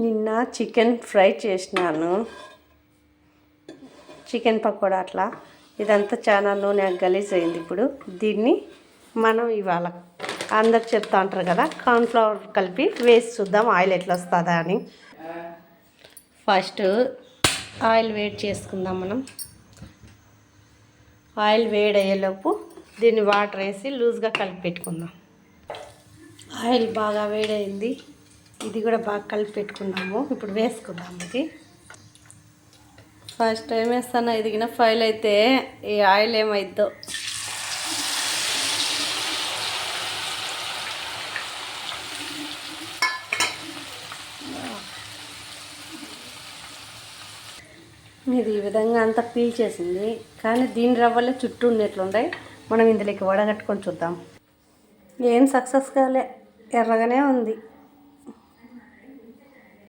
నిన్న chicken fry చేసినాను. Chicken pakoda అట్లా. ఇదంతా చాలా నూనె గలీజ్ అయింది ఇప్పుడు. దీన్ని మనం ఇవాళ అందరు చెప్తా ఉంటారు కదా కార్న్ఫ్లవర్ కలిపి వేసి చూద్దాం ఆయిల్ ఎట్లా వస్తుందా అని. ఫస్ట్ ఆయిల్ వేడి చేసుకుందాం మనం. ఆయిల్ వేడి అయ్యేలోపు దీన్ని వాటర్ వేసి లూజ్గా కలిపి పెట్టుకుందాం. ఆయిల్ బాగా వేడైంది ఇది కూడా బాగా కలిపి పెట్టుకున్నాము ఇప్పుడు వేసుకుందాం ఇది. ఫస్ట్ టైం వేస్తాను ఎదిగిన ఫైల్ అయితే ఈ ఆయిల్ ఏమైద్దో. ఇది ఈ విధంగా అంతా పీల్ చేసింది కానీ దీని రవ్వలే చుట్టూ ఉండేట్లుంటాయి మనం ఇందులోకి వడగట్టుకొని చూద్దాం. ఏం సక్సెస్ కాలే. ఎర్రగానే ఉంది.